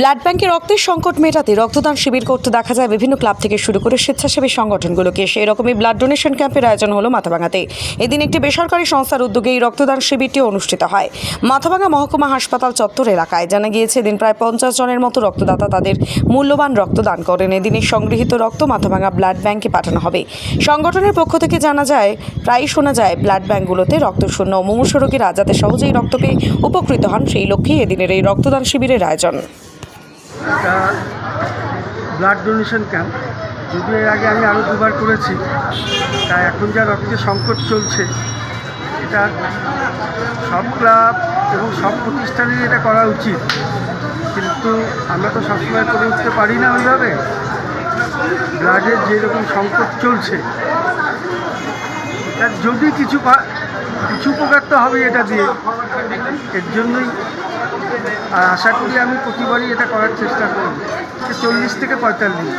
Blood ব্যাংকে রক্তের সংকট মেটাতে রক্তদান শিবির করতে দেখা যায় বিভিন্ন ক্লাব থেকে শুরু করে স্বেচ্ছাসেবী সংগঠনগুলোকে। সেই রকমই ব্লাড ডোনেশন ক্যাম্পের আয়োজন হলো মাথাভাঙাতে। এদিন একটি বেসরকারি সংস্থার উদ্যোগে এই রক্তদান শিবিরটি অনুষ্ঠিত হয়। মাথাভাঙা মহকুমা হাসপাতাল চত্বর এলাকায় জানা গিয়েছে, এদিন প্রায় পঞ্চাশ জনের মতো রক্তদাতা তাদের মূল্যবান রক্তদান করেন। এদিনের সংগৃহীত রক্ত মাথাভাঙা ব্লাড ব্যাংকে পাঠানো হবে। সংগঠনের পক্ষ থেকে জানা যায়, প্রায়ই শোনা যায় ব্লাড ব্যাংকগুলোতে রক্তশূন্য। মুমূর্ষ রোগীরা যাতে সহজেই রক্ত পেয়ে উপকৃত হন, সেই লক্ষ্যেই এদিনের এই রক্তদান শিবিরের আয়োজন। এটা ব্লাড ডোনেশন ক্যাম্প যদিও এর আগে আমি আরও দুবার করেছি তা এখন যা রক্তের সংকট চলছে, এটা সব ক্লাব এবং সব প্রতিষ্ঠানেরই এটা করা উচিত। কিন্তু আমরা তো সবসময় করে উঠতে পারি না ওইভাবে। ব্লাডের যেরকম সংকট চলছে তার যদি কিছু কিছু উপকার তো হবে এটা দিয়ে। এর জন্যই আর আশা করি আমি প্রতিবারই এটা করার চেষ্টা করি যে চল্লিশ থেকে পঁয়তাল্লিশ